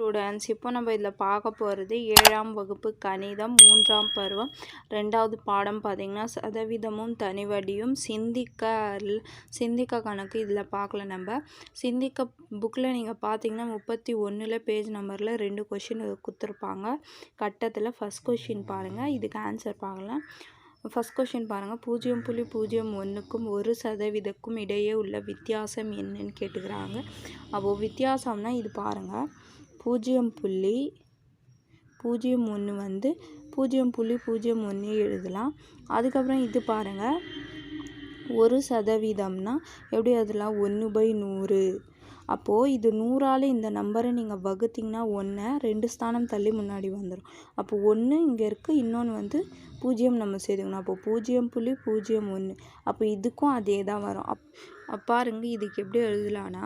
Students இப்போ நம்ம இதில் பார்க்க போகிறது ஏழாம் வகுப்பு கணிதம் மூன்றாம் பருவம் ரெண்டாவது பாடம் பார்த்திங்கன்னா சதவீதமும் தனிவடியும். சிந்திக்க சிந்திக்க கணக்கு இதில் பார்க்கல நம்ம. சிந்திக்க புக்கில் நீங்கள் பார்த்தீங்கன்னா முப்பத்தி ஒன்றில் பேஜ் நம்பரில் ரெண்டு கொஷின் கொடுத்துருப்பாங்க. கட்டத்தில் ஃபஸ்ட் கொஷின் பாருங்கள் இதுக்கு ஆன்சர் பார்க்கலாம். ஃபஸ்ட் கொஷின் பாருங்கள் பூஜ்ஜியம் புள்ளி பூஜ்ஜியம் ஒன்றுக்கும் ஒரு சதவீதக்கும் இடையே உள்ள வித்தியாசம் என்னன்னு கேட்டுக்கிறாங்க. அப்போது வித்தியாசம்னா இது பாருங்கள் பூஜ்ஜியம் புள்ளி பூஜ்ஜியம் ஒன்று வந்து பூஜ்ஜியம் புள்ளி பூஜ்ஜியம் ஒன்று எழுதலாம். அதுக்கப்புறம் இது பாருங்கள் ஒரு சதவீதம்னா எப்படி அதெல்லாம்? ஒன்று பை நூறு. அப்போது இது நூறால் இந்த நம்பரை நீங்கள் வகுத்தீங்கன்னா ஒன்றை ரெண்டு ஸ்தானம் தள்ளி முன்னாடி வந்துடும் அப்போ ஒன்று இங்கே இருக்குது இன்னொன்று வந்து பூஜ்ஜியம் நம்ம சேர்த்துக்கணும். அப்போ பூஜ்ஜியம் புள்ளி பூஜ்ஜியம் ஒன்று அப்போ இதுக்கும் அதே தான் வரும். அப் பாருங்கள் பாருங்க இதுக்கு எப்படி எழுதலான்னா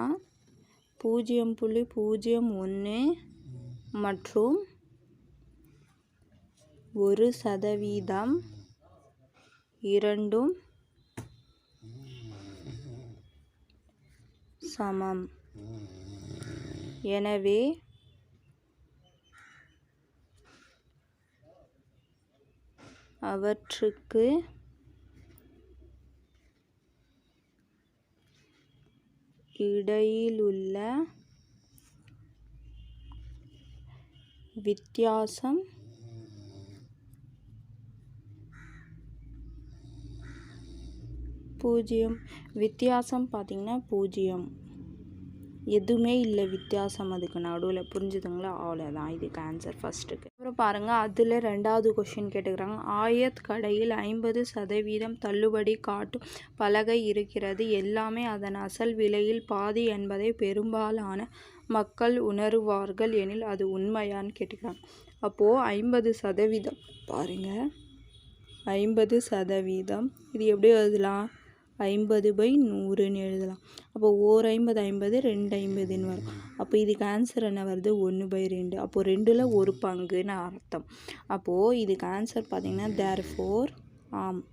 பூஜ்ஜியம் புள்ளி பூஜ்ஜியம் ஒன்று மற்றும் ஒரு சதவீதம் இரண்டும் சமம். எனவே அவற்றுக்கு இடையிலுள்ள வித்தியாசம் பூஜ்ஜியம். வித்தியாசம் பார்த்திங்கன்னா பூஜ்ஜியம். எதுவுமே இல்லை. வித்தியாசம் அதுக்கு நடுவில். புரிஞ்சுதுங்களா? அவ்வளோதான் இதுக்கு ஆன்சர் ஃபஸ்ட்டுக்கு அப்புறம் பாருங்கள் அதில் ரெண்டாவது கொஷின் கேட்டுக்கிறாங்க. ஆயத் கடையில் ஐம்பது சதவீதம் தள்ளுபடி காட்டும் பலகை இருக்கிறது. எல்லாமே அதன் அசல் விலையில் பாதி என்பதை பெரும்பாலான மக்கள் உணருவார்கள் எனில் அது உண்மையான்னு கேட்டுக்கிறாங்க. அப்போது ஐம்பது சதவீதம். பாருங்கள் ஐம்பது சதவீதம். இது எப்படி எழுதலாம்? ஐம்பது பை நூறுன்னு எழுதலாம். அப்போ ஓர் ஐம்பது ஐம்பது ரெண்டு ஐம்பதுன்னு வரும். அப்போ இதுக்கு ஆன்சர் என்ன வருது? ஒன்று பை ரெண்டு. அப்போது ரெண்டில் ஒரு பங்குன்னு அர்த்தம். அப்போது இதுக்கு ஆன்சர் பார்த்திங்கன்னா தேர் ஃபோர் ஆம்.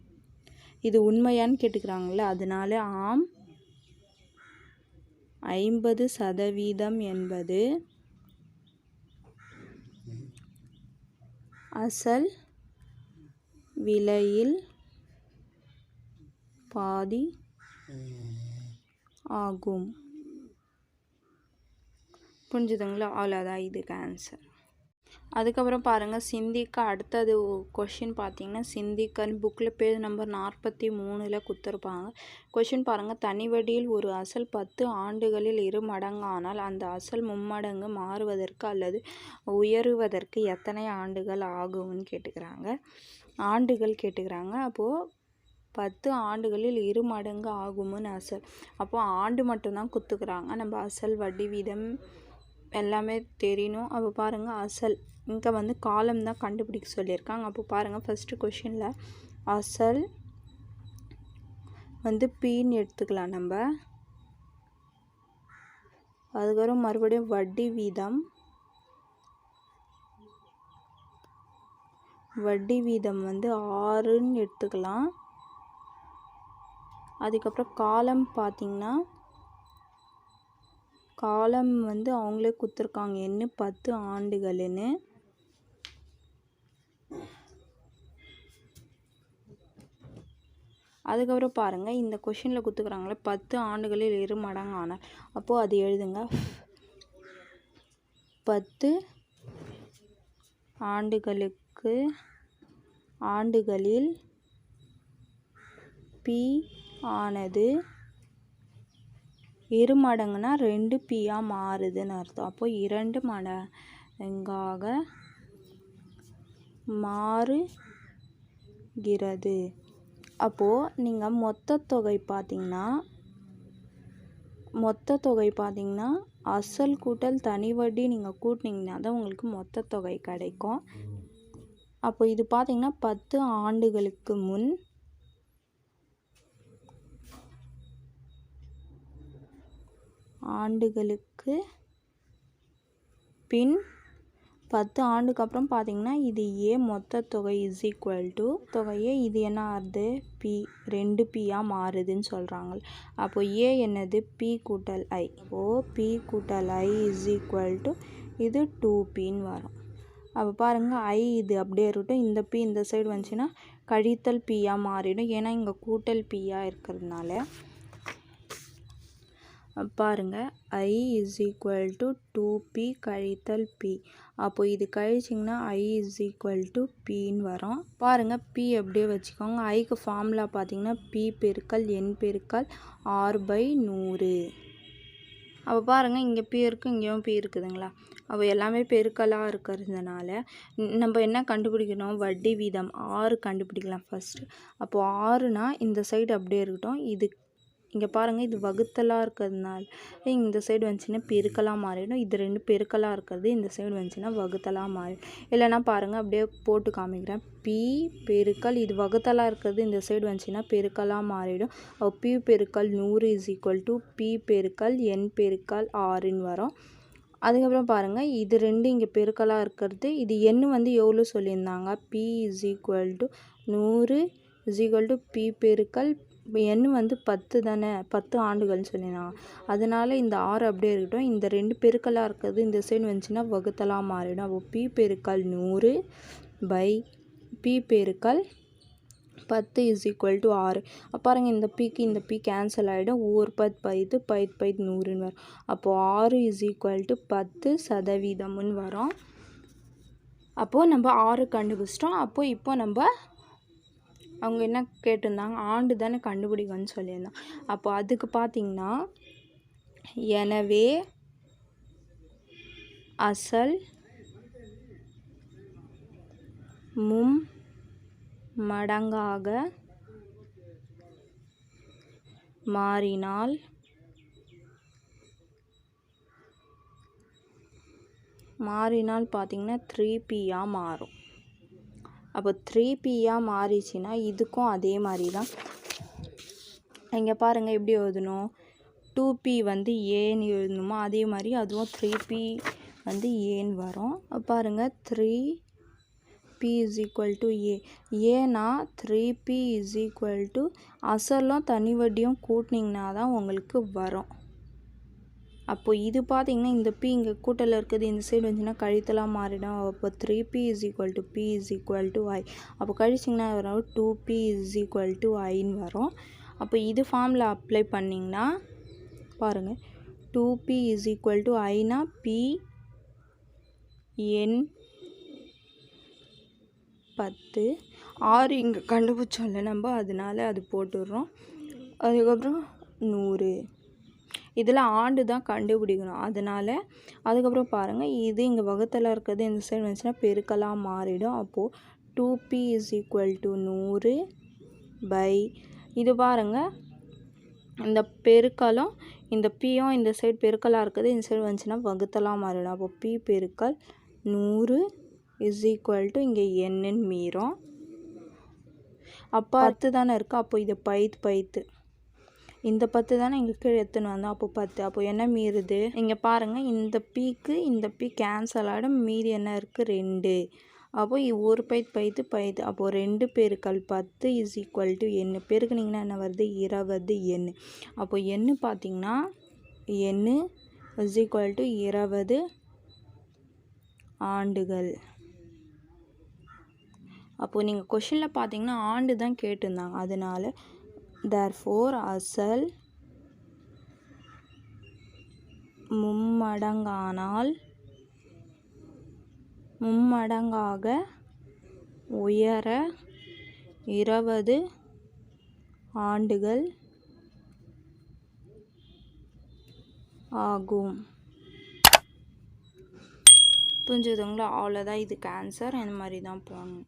இது உண்மையான்னு கேட்டுக்கிறாங்களே அதனால ஆம். ஐம்பது சதவீதம் என்பது அசல் விலையில் பாதி ஆகும். புரிஞ்சுதுங்களா? அவ்வளோதான் இதுக்கு ஆன்சர் அதுக்கப்புறம் பாருங்கள் சிந்திக்க அடுத்தது கொஷின் பார்த்தீங்கன்னா சிந்திக்கன் புக்கில் பேஜ் நம்பர் நாற்பத்தி மூணில் கொடுத்துருப்பாங்க. கொஷின் பாருங்கள் தனிவடியில் ஒரு அசல் பத்து ஆண்டுகளில் இரு மடங்கானால் அந்த அசல் மும்மடங்கு மாறுவதற்கு அல்லது உயருவதற்கு எத்தனை ஆண்டுகள் ஆகும்னு கேட்டுக்கிறாங்க. ஆண்டுகள் கேட்டுக்கிறாங்க. அப்போது பத்து ஆண்டுகளில் இரு மடங்கு ஆகும்னு அசல். அப்போது ஆண்டு மட்டும்தான் குத்துக்கிறாங்க. நம்ம அசல் வட்டி வீதம் எல்லாமே தெரியணும். அப்போ பாருங்கள் அசல். இங்கே வந்து காலம் தான் கண்டுபிடிக்க சொல்லியிருக்காங்க. அப்போ பாருங்கள் ஃபஸ்ட்டு கொஷினில் அசல் வந்து பீன்னு எடுத்துக்கலாம் நம்ம. அதுக்கப்புறம் மறுபடியும் வட்டி வீதம். வட்டி வீதம் வந்து ஆறுன்னு எடுத்துக்கலாம். அதுக்கப்புறம் காலம் பார்த்திங்கன்னா காலம் வந்து அவங்களே கொடுத்துருக்காங்க. என்ன? பத்து ஆண்டுகள்னு. அதுக்கப்புறம் பாருங்கள் இந்த கொஷினில் கொடுத்துக்கிறாங்களே பத்து ஆண்டுகளில் இரு மடங்கு ஆனால் அப்போது அது எழுதுங்க. பத்து ஆண்டுகளுக்கு ஆண்டுகளில் பி ஆனது இரு மடங்குனா ரெண்டு பியாக மாறுதுன்னு அர்த்தம். அப்போது இரண்டு மடங்காக மாறுகிறது. அப்போது நீங்கள் மொத்த தொகை பார்த்திங்கன்னா மொத்த தொகை பார்த்திங்கன்னா அசல் கூட்டல் தனி வட்டி நீங்கள் கூட்டினீங்கன்னா தான் உங்களுக்கு மொத்த தொகை கிடைக்கும். அப்போ இது பார்த்திங்கன்னா பத்து ஆண்டுகளுக்கு முன் ஆண்டுகளுக்கு பின் பத்து ஆண்டுக்கு அப்புறம் பார்த்தீங்கன்னா இது ஏ மொத்த தொகை இஸ் ஈக்குவல் டு தொகையே இது என்ன ஆகுது பி ரெண்டு பியாக மாறுதுன்னு சொல்கிறாங்க அப்போ ஏ என்னது? பி கூட்டல் ஐ ஓ பி கூட்டல் ஐ இஸ் ஈக்குவல் டு இது டூ பின்னு வரும். அப்போ பாருங்கள் ஐ இது அப்படியே இருக்கட்டும். இந்த பி இந்த சைடு வந்துச்சுன்னா கழித்தல் பியாக மாறிடும். ஏன்னா இங்கே கூட்டல் பியாக இருக்கிறதுனால பாருங்கள் I is equal to two B கழித்தல் பி அப்போ இது கழிச்சிங்கன்னா ஐ இஸ் ஈக்குவல் டு பின்னு வரும். பாருங்கள் பி அப்படியே வச்சுக்கோங்க. ஐக்கு ஃபார்முலா பார்த்தீங்கன்னா பி பெருக்கல் என் பெருக்கல் ஆர் பை நூறு. அப்போ பாருங்கள் இங்கே பி இருக்குது இங்கேயும் பி இருக்குதுங்களா? அப்போ எல்லாமே பெருக்கலாக இருக்கிறதுனால நம்ம என்ன கண்டுபிடிக்கணும்? வட்டி வீதம் ஆறு கண்டுபிடிக்கலாம் ஃபஸ்ட்டு அப்போது ஆறுனா இந்த சைடு அப்படியே இருக்கட்டும். இது இங்கே பாருங்கள் இது வகுத்தலாக இருக்கிறதுனால இந்த சைடு வந்துச்சுன்னா பெருக்கலாக மாறிடும். இது ரெண்டு பெருக்கலாக இருக்கிறது இந்த சைடு வந்துச்சுன்னா வகுத்தலாக மாறிடும். இல்லைன்னா பாருங்கள் அப்படியே போட்டு காமிக்கிறேன். பி பெருக்கல் இது வகுத்தலாக இருக்கிறது இந்த சைடு வந்துச்சுன்னா பெருக்கலாக மாறிடும். அப்போ பி பெருக்கல் நூறு இஸ் ஈக்குவல் டு பி பெருக்கல் என் பெருக்கல் ஆறுன்னு வரும். அதுக்கப்புறம் பாருங்கள் இது ரெண்டு இங்கே பெருக்கலாக இருக்கிறது. இது எண்ணு வந்து எவ்வளோ சொல்லியிருந்தாங்க? பி இஸ் ஈக்குவல் டு நூறு இஸ் ஈக்குவல் டு பி பெருக்கல் இப்போ எண் வந்து பத்து தானே? பத்து ஆண்டுகள்னு சொல்லினாங்க அதனால் இந்த ஆறு அப்படியே இருக்கட்டும். இந்த ரெண்டு பெருக்கலாக இருக்கிறது இந்த சைடு வந்துச்சுன்னா வகுத்தலாக மாறிடும். அப்போ பி பெருக்கல் நூறு பை பி பெருக்கல் பத்து இஸ் ஈக்குவல் டு ஆறு. பாருங்க இந்த பிக்கு இந்த பி கேன்சல் ஆகிடும் ஒவ்வொரு பத்து பைத்து பைத் பைத் நூறுன்னு வரும். அப்போது ஆறு இஸ் ஈக்குவல் டு பத்து சதவீதம்னு வரும். அப்போது நம்ம ஆறு கண்டுபிடிச்சிட்டோம். அப்போது இப்போ நம்ம அவங்க என்ன கேட்டிருந்தாங்க? ஆண்டு தானே கண்டுபிடிக்கணும்னு சொல்லியிருந்தாங்க. அப்போ அதுக்கு பார்த்தீங்கன்னா எனவே அசல் மும் மடங்காக மாறினால் மாறினால் பார்த்தீங்கன்னா த்ரீ பியாக மாறும். அப்போ த்ரீ பியாக மாறிச்சுன்னா இதுக்கும் அதே மாதிரி தான் இங்கே பாருங்கள் எப்படி எழுதணும்? டூ பி வந்து ஏன்னு எழுதணுமோ? அதே மாதிரி அதுவும் த்ரீ பி வந்து ஏன்னு வரும். பாருங்கள் three P is equal to A ஏன்னா three P is equal to அசலும் தனி வட்டியும் கூட்டினீங்கன்னா தான் உங்களுக்கு வரும். அப்போ இது பார்த்தீங்கன்னா இந்த பி இங்கே கூட்டலில் இருக்குது இந்த சைடு வந்துச்சுன்னா கழித்தலாம் மாறிடும். அப்போ three P is equal to P is equal to I அப்போ கழிச்சிங்கன்னா வரும்? Two P is equal to ஐன்னு வரும். அப்போ இது ஃபார்மில் அப்ளை பண்ணிங்கன்னா பாருங்கள் two P is equal to Aina P N பத்து. ஆறு இங்கே கண்டுபிடிச்சோம்ல நம்ம அதனால அது போட்டுடுறோம். அதுக்கப்புறம் நூறு. இதில் ஆண்டு தான் கண்டுபிடிக்கணும். அதனால் அதுக்கப்புறம் பாருங்கள் இது இங்கே வகுத்தலாக இருக்கிறது இந்த சைடு வந்துச்சுன்னா பெருக்கலாக மாறிடும். அப்போது two P is equal to நூறு பை இது பாருங்கள் இந்த பெருக்கலும் இந்த பியும் இந்த சைடு பெருக்கலாக இருக்குது இந்த சைடு வந்துச்சுன்னா வகுத்தலாக மாறிடும். அப்போ பி பெருக்கல் நூறு இஸ் ஈக்குவல் டு இங்கே என்னன்னு மீறும். அப்போ பத்து தானே இருக்குது அப்போ இது பைத்து பைத்து. இந்த பத்து தானே இங்கே கீழே எடுத்துன்னு வந்தோம் அப்போ பத்து. அப்போ என்ன மீறுது? இங்கே பாருங்கள் இந்த பீக்கு இந்த பீ கேன்சல் ஆகிடும் மீதி என்ன இருக்குது ரெண்டு. அப்போது ஒரு பைத் பைத்து பைத்து அப்போது ரெண்டு பெருக்கல் பத்து இஸ் ஈக்குவல் டு எண்ணு பெருக்குனிங்கன்னா என்ன வருது? இருபது எண்ணு அப்போது எண்ணு பார்த்தீங்கன்னா எண்ணு இஸ் ஈக்குவல் டு இருபது ஆண்டுகள். அப்போது நீங்கள் கொஷினில் பார்த்தீங்கன்னா ஆண்டு தான் கேட்டிருந்தாங்க. அதனால் தர்ஃபோர் அசல் மும்மடங்கானால் மும்மடங்காக உயர இருபது ஆண்டுகள் ஆகும். புரிஞ்சுதுங்களா? அவ்வளோதான் இதுக்கு ஆன்சர் இந்த மாதிரி தான் போகணும்